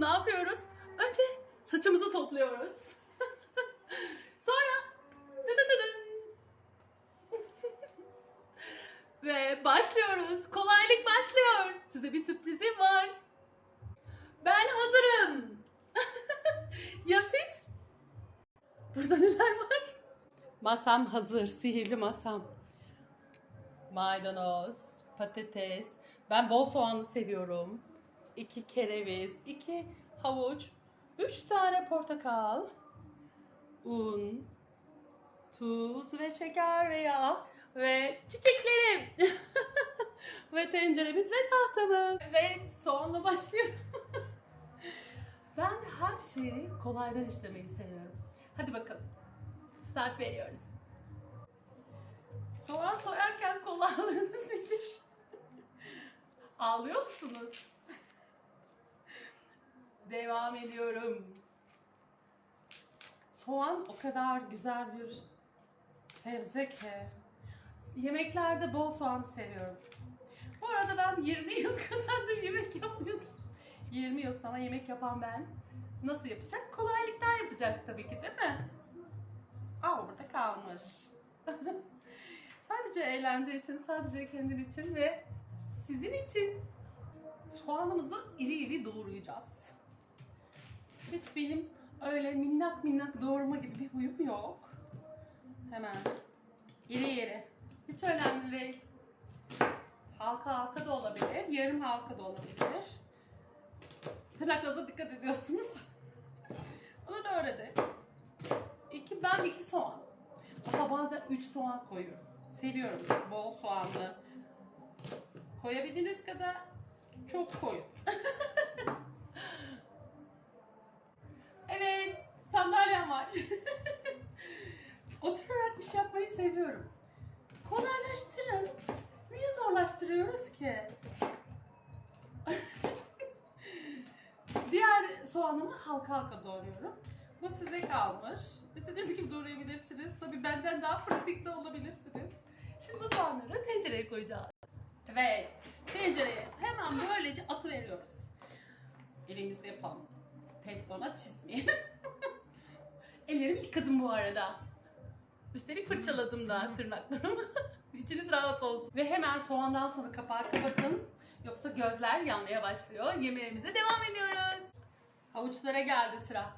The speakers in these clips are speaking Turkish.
ne yapıyoruz? Önce saçımızı topluyoruz. Sonra. Ve başlıyoruz. Kolaylık başlıyor. Size bir sürprizim var. Ben hazırım. ya siz? Burada neler var? Masam hazır. Sihirli masam. Maydanoz, patates. Ben bol soğanlı seviyorum. İki kereviz, iki havuç, üç tane portakal, un, tuz ve şeker ve yağ ve çiçeklerim. ve tenceremiz ve tahtamız. Evet, soğanla başlıyorum. ben her şeyi kolaydan işlemeyi seviyorum. Hadi bakalım. Start veriyoruz. Soğan soyarken kolaylarınız nedir? Ağlıyor musunuz? Devam ediyorum. Soğan o kadar güzel bir sebze ki. Yemeklerde bol soğan seviyorum. Bu arada ben 20 yıl kadardır yemek yapmıyordum. 20 yıl sana yemek yapan ben. Nasıl yapacak? Kolaylıktan yapacak tabii ki değil mi? Aa burada kalmış. sadece eğlence için, sadece kendin için ve sizin için soğanımızı iri iri doğrayacağız. Hiç benim öyle minnak minnak doğrama gibi bir huyum yok. Hemen iri iri. Hiç önemli değil. Halka halka da olabilir, yarım halka da olabilir. Tırnaklarınıza dikkat ediyorsunuz. Onu da öğrenin. İki, ben iki soğan. Hatta bazen üç soğan koyuyorum. Seviyorum bol soğanlı. Koyabildiğiniz kadar çok koyun. evet, sandalyem var. Oturarak iş yapmayı seviyorum. Kolaylaştırın. Niye zorlaştırıyoruz ki? Diğer soğanımı halka halka doğruyorum. Bu size kalmış. İstediğiniz gibi doğrayabilirsiniz. Tabii benden daha pratik de olabilirsiniz. Şimdi bu soğanları tencereye koyacağız. Evet, tencereye hemen böylece atıveriyoruz. Elimizde yapalım. Teflona çizmeyelim. Ellerimi yıkadım bu arada. Üstelik fırçaladım da tırnaklarımı. İçiniz rahat olsun. Ve hemen soğandan sonra kapağı kapatın. Yoksa gözler yanmaya başlıyor. Yemeğimize devam ediyoruz. Havuçlara geldi sıra.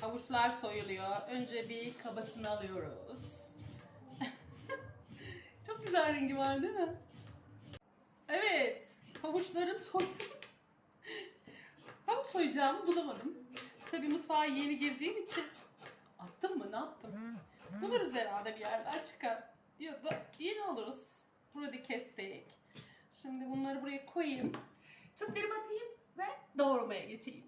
Havuçlar soyuluyor. Önce bir kabasını alıyoruz. Çok güzel rengi var değil mi? Evet. Havuçlarım soydum. Havuç soyacağımı bulamadım. Tabii mutfağa yeni girdiğim için attım mı ne yaptım? Buluruz herhalde bir yerden çıkar. Ya da yeni oluruz. Burada kestik. Şimdi bunları buraya koyayım. Çöplerimi atayım ve doğramaya geçeyim.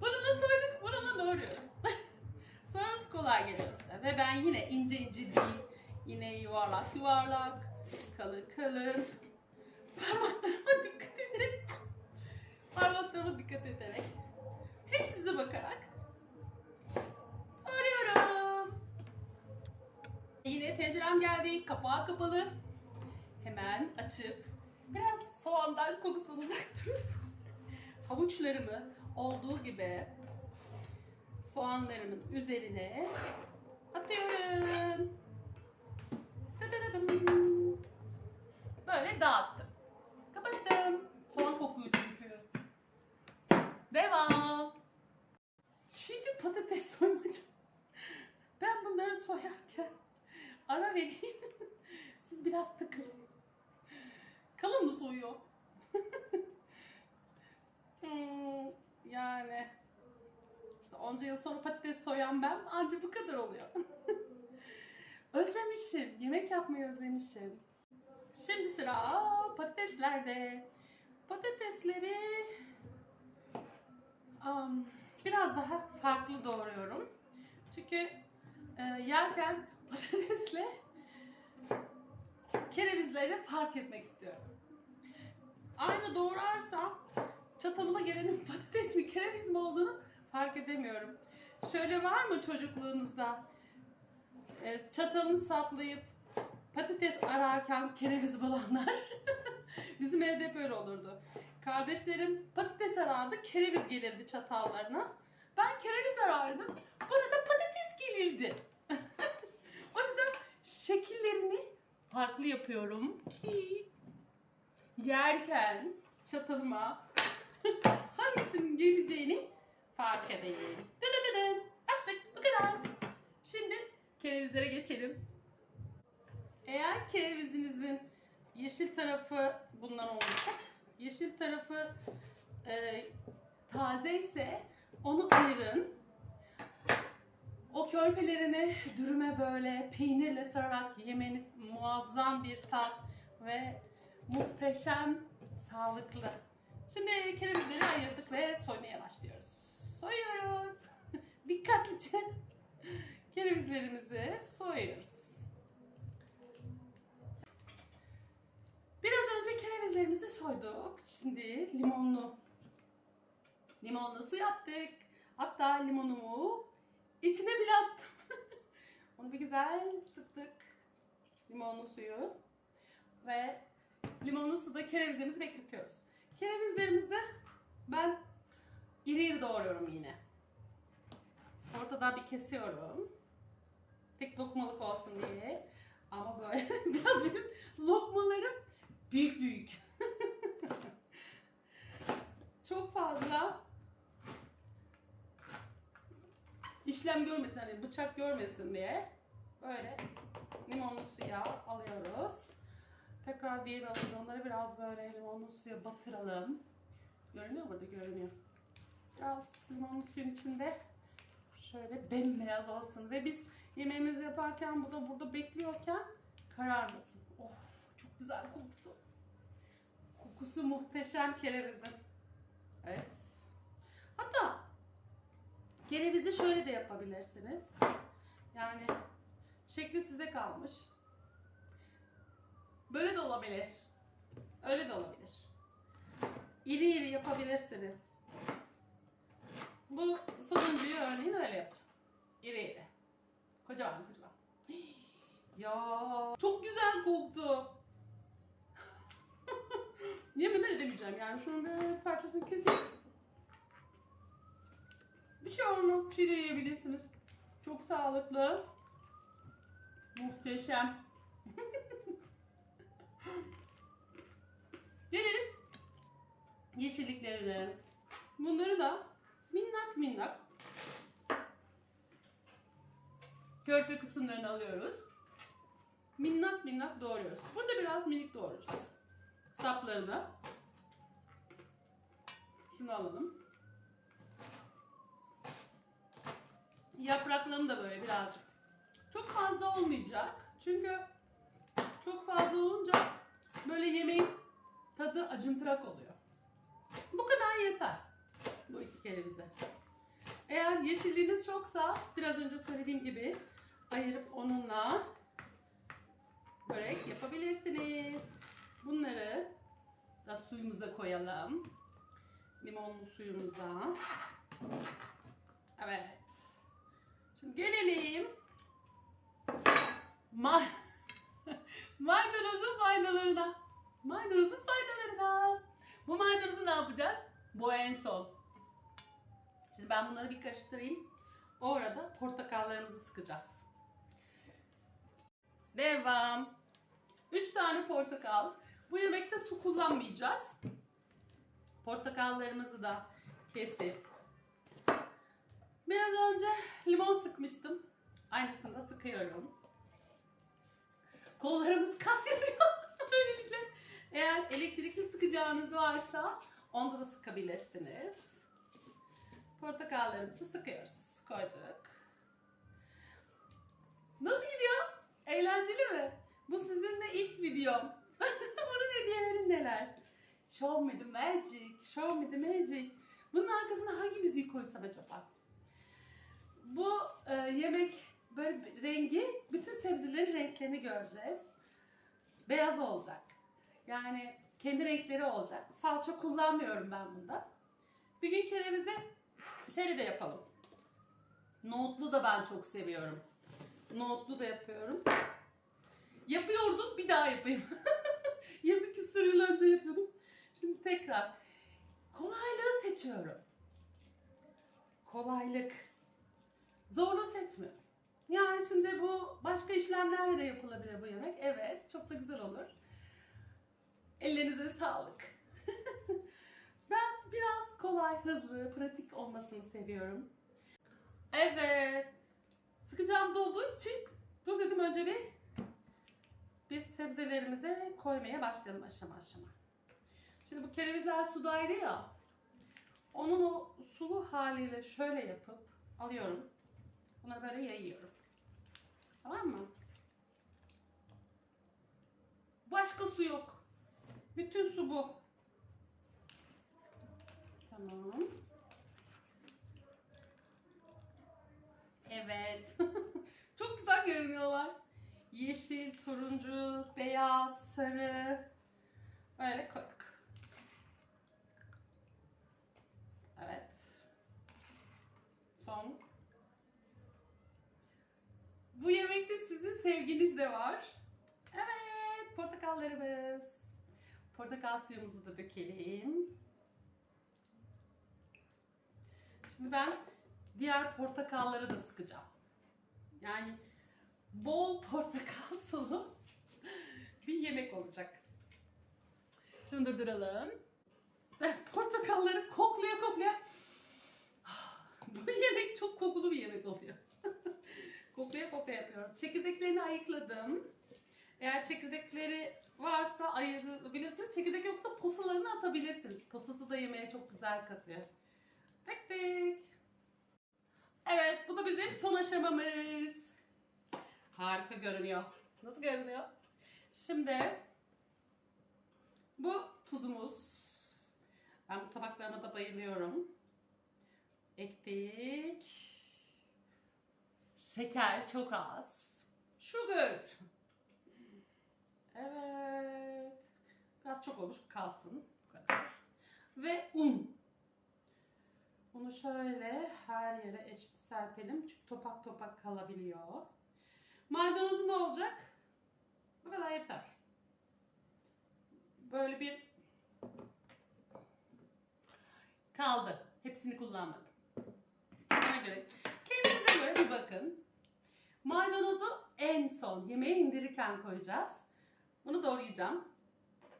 Bununla soyduk, bununla doğruyoruz. Sonrası kolay geliyor size. Ve ben yine ince ince değil, yine yuvarlak yuvarlak, kalın kalın, parmaklarıma dikkat ederek, parmaklarıma dikkat ederek, hep size bakarak tencerem geldi, kapağı kapalı. Hemen açıp, biraz soğandan kokusundan uzak durup, havuçlarımı olduğu gibi soğanlarımın üzerine atıyorum. Böyle dağıttım. Kapattım. Soğan kokuyor çünkü. Devam. Şimdi patates soymacı. Ben bunları soyarken ara vereyim. Siz biraz takılın. Kalın mı soyuyor? Hmm, yani işte onca yıl sonra patates soyan ben anca bu kadar oluyor. özlemişim. Yemek yapmayı özlemişim. Şimdi sıra patateslerde. Patatesleri am, biraz daha farklı doğruyorum. Çünkü e, yerken patatesle kerevizleri fark etmek istiyorum. Aynı doğrarsam çatalıma gelenin patates mi kereviz mi olduğunu fark edemiyorum. Şöyle var mı çocukluğunuzda e, çatalını saplayıp patates ararken kereviz bulanlar? Bizim evde hep öyle olurdu. Kardeşlerim patates arardı, kereviz gelirdi çatallarına. Ben kereviz arardım, bana da patates gelirdi. o yüzden şekillerini farklı yapıyorum ki yerken çatalıma hangisinin geleceğini fark edeyim. Dıdıdıdım. Attık bu kadar. Şimdi kerevizlere geçelim. Eğer kerevizinizin yeşil tarafı bundan olacak. Yeşil tarafı e, taze ise onu ayırın. O körpelerini dürüme böyle peynirle sararak yemeniz muazzam bir tat ve muhteşem sağlıklı. Şimdi kerevizleri ayırdık ve soymaya başlıyoruz. Soyuyoruz. Dikkatlice kerevizlerimizi soyuyoruz. Biraz önce kerevizlerimizi soyduk. Şimdi limonlu limonlu su yaptık. Hatta limonumu içine bile attım. Onu bir güzel sıktık. Limonlu suyu. Ve limonlu suda kerevizlerimizi bekletiyoruz. Kerevizlerimizi ben iri iri doğruyorum yine. Ortadan bir kesiyorum. Tek lokmalık olsun diye. Ama böyle biraz benim lokmalarım büyük büyük. Çok fazla işlem görmesin hani bıçak görmesin diye böyle limonlu suya alıyoruz. Tekrar diğer alıyoruz. Onları biraz böyle limonlu suya batıralım. Görünüyor burada? Görünüyor. Biraz limonlu suyun içinde şöyle bembeyaz olsun ve biz yemeğimizi yaparken bu da burada bekliyorken kararmasın. Oh çok güzel koktu. Kokusu muhteşem kerevizin. Evet. Hatta kerevizi şöyle de yapabilirsiniz. Yani şekli size kalmış. Böyle de olabilir. Öyle de olabilir. İri iri yapabilirsiniz. Bu sonuncuyu örneğin öyle yapacağım. İri iri. Kocaman kocaman. Ya çok güzel koktu. Yemin edemeyeceğim yani şunun böyle parçasını keseyim. Bir şey olmaz. Çiğ de yiyebilirsiniz. Çok sağlıklı. Muhteşem. Gelelim yeşilliklerine. Bunları da minnak minnak körpe kısımlarını alıyoruz. Minnak minnak doğruyoruz. Burada biraz minik doğrayacağız. Saplarını. Şunu alalım. Yapraklarını da böyle birazcık. Çok fazla olmayacak. Çünkü çok fazla olunca böyle yemeğin tadı acıntırak oluyor. Bu kadar yeter. Bu iki kerevize. Eğer yeşilliğiniz çoksa biraz önce söylediğim gibi ayırıp onunla börek yapabilirsiniz. Bunları da suyumuza koyalım. Limonlu suyumuza. Evet. Şimdi gelelim ma maydanozun faydalarına. Maydanozun faydalarına. Bu maydanozu ne yapacağız? Bu en son. Şimdi ben bunları bir karıştırayım. O arada portakallarımızı sıkacağız. Devam. 3 tane portakal. Bu yemekte su kullanmayacağız. Portakallarımızı da kesip biraz önce limon sıkmıştım. Aynısını da sıkıyorum. Kollarımız kas yapıyor. Eğer elektrikli sıkacağınız varsa onda da sıkabilirsiniz. Portakallarımızı sıkıyoruz. Koyduk. Nasıl gidiyor? Eğlenceli mi? Bu sizinle ilk videom. Bunun hediyeleri neler? Show me the magic, show me the magic. Bunun arkasına hangi müziği koysam acaba? Bu e, yemek böyle rengi, bütün sebzelerin renklerini göreceğiz. Beyaz olacak. Yani kendi renkleri olacak. Salça kullanmıyorum ben bunda. Bir gün kerevizi şeyle de yapalım. Nohutlu da ben çok seviyorum. Nohutlu da yapıyorum. Yapıyordum bir daha yapayım. küsur yıl önce yapıyordum. Şimdi tekrar. Kolaylığı seçiyorum. Kolaylık. Zorlu seçme. Yani şimdi bu başka işlemlerle de yapılabilir bu yemek. Evet, çok da güzel olur. Ellerinize sağlık. ben biraz kolay, hızlı, pratik olmasını seviyorum. Evet. Sıkacağım dolduğu için dur dedim önce bir biz sebzelerimize koymaya başlayalım aşama aşama. Şimdi bu kerevizler sudaydı ya. Onun o sulu haliyle şöyle yapıp alıyorum. Bunları böyle yayıyorum. Tamam mı? Başka su yok. Bütün su bu. Tamam. Evet. Çok güzel görünüyorlar. Yeşil, turuncu, beyaz, sarı. Böyle koyduk. Evet. Son. Bu yemekte sizin sevginiz de var. Evet, portakallarımız. Portakal suyumuzu da dökelim. Şimdi ben diğer portakalları da sıkacağım. Yani bol portakal sulu bir yemek olacak. Şunu durduralım. Portakalları kokluya kokluya bu yemek çok kokulu bir yemek oluyor. kokluya kokluya yapıyoruz. Çekirdeklerini ayıkladım. Eğer çekirdekleri varsa ayırabilirsiniz. Çekirdek yoksa posalarını atabilirsiniz. Posası da yemeğe çok güzel katıyor. Tek tek. Evet bu da bizim son aşamamız. Harika görünüyor. Nasıl görünüyor? Şimdi bu tuzumuz. Ben bu tabaklarıma da bayılıyorum. Ektik. Şeker çok az. Sugar. Evet. Biraz çok olmuş kalsın. Bu kadar. Ve un. Bunu şöyle her yere eşit serpelim. Çünkü topak topak kalabiliyor. Maydanozu ne olacak? Bu kadar yeter. Böyle bir kaldı. Hepsini kullanmadım. Ona göre kendinize göre bir bakın. Maydanozu en son yemeğe indirirken koyacağız. Bunu doğrayacağım.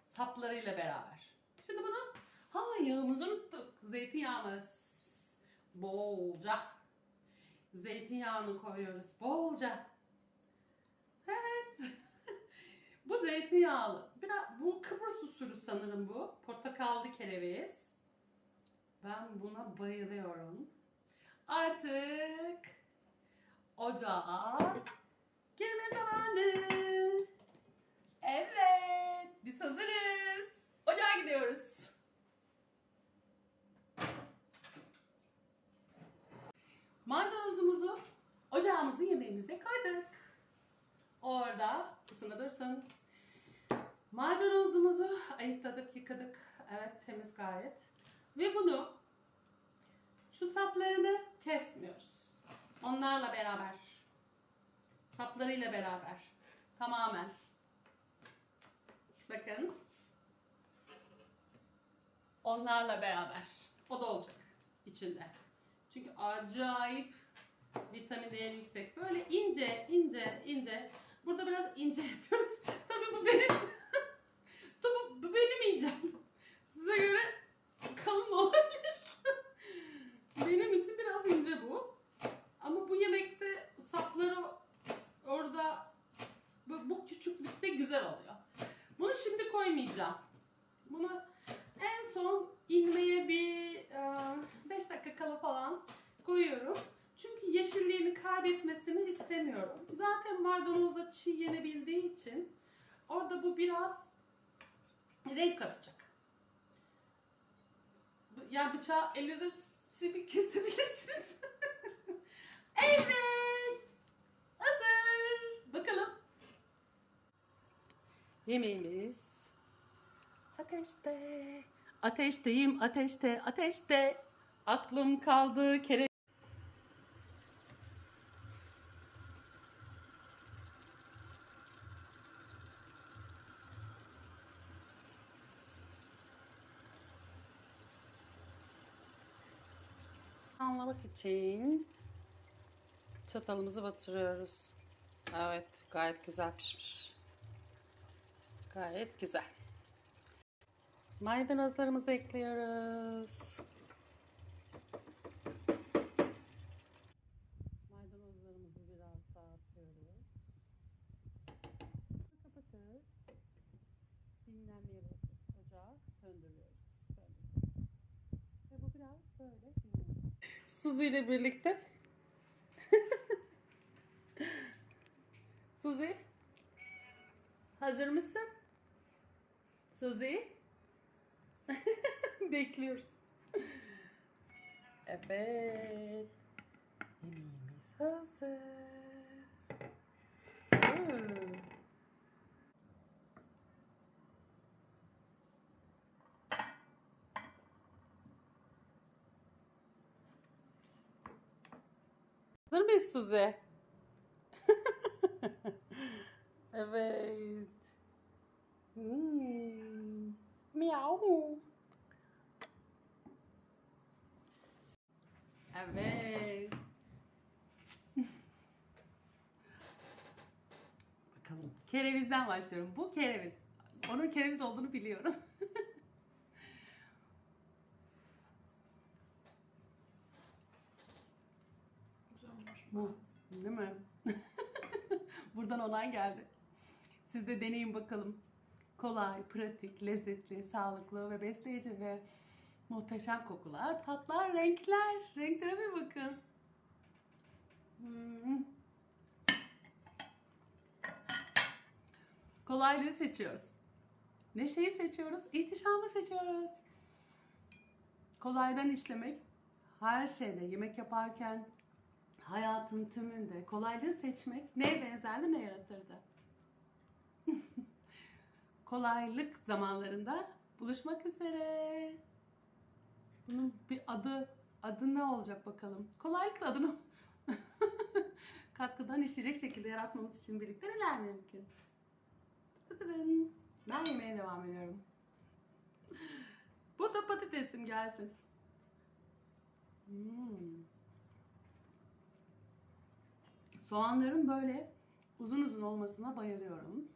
Saplarıyla beraber. Şimdi bunu ha yağımızı unuttuk. Zeytinyağımız. Bolca. Zeytinyağını koyuyoruz. Bolca. Evet. bu zeytinyağlı. Biraz bu Kıbrıs usulü sanırım bu. Portakallı kereviz. Ben buna bayılıyorum. Artık ocağa girme zamanı. Evet, biz hazırız. Ocağa gidiyoruz. Maydanozumuzu ocağımızın yemeğimize koyduk. Orada ısına dursun. Maydanozumuzu ayıkladık, yıkadık. Evet, temiz gayet. Ve bunu şu saplarını kesmiyoruz. Onlarla beraber. Saplarıyla beraber. Tamamen. Bakın. Onlarla beraber. O da olacak içinde. Çünkü acayip vitamin değeri yüksek. Böyle ince ince ince. Burada biraz ince katacak. Yani bıçağı elinize silip kesebilirsiniz. evet. Hazır. Bakalım. Yemeğimiz ateşte. Ateşteyim, ateşte, ateşte. Aklım kaldı kere. Almak için çatalımızı batırıyoruz. Evet, gayet güzel pişmiş. Gayet güzel. Maydanozlarımızı ekliyoruz. Maydanozlarımızı biraz daha atıyoruz. Kapatıp dinlenmeye bırakıyoruz. Ocağı söndürüyoruz. Söndürüyoruz. Ve bu biraz böyle dinlenecek. Suzu ile birlikte. Suzi. Hazır mısın? Suzi. Bekliyoruz. Evet. Yemeğimiz hazır. Hmm. Hazır mıyız Suzi? evet. Hmm. Miau. Evet. Bakalım. Kerevizden başlıyorum. Bu kereviz. Onun kereviz olduğunu biliyorum. Güzel olmuş. Mu- Değil mi? Onay geldi. Siz de deneyin bakalım. Kolay, pratik, lezzetli, sağlıklı ve besleyici ve muhteşem kokular, tatlar, renkler. Renklere bir bakın. Hmm. Kolaylığı seçiyoruz. Neşeyi seçiyoruz, ihtişamı seçiyoruz. Kolaydan işlemek her şeyde yemek yaparken, hayatın tümünde kolaylığı seçmek neye benzerdi ne yaratırdı? Kolaylık zamanlarında buluşmak üzere. Bunun bir adı, adı ne olacak bakalım. Kolaylıkla adını katkıdan işleyecek şekilde yaratmamız için birlikte neler mümkün? Ben yemeğe devam ediyorum. Bu da patatesim gelsin. Hmm. Soğanların böyle uzun uzun olmasına bayılıyorum.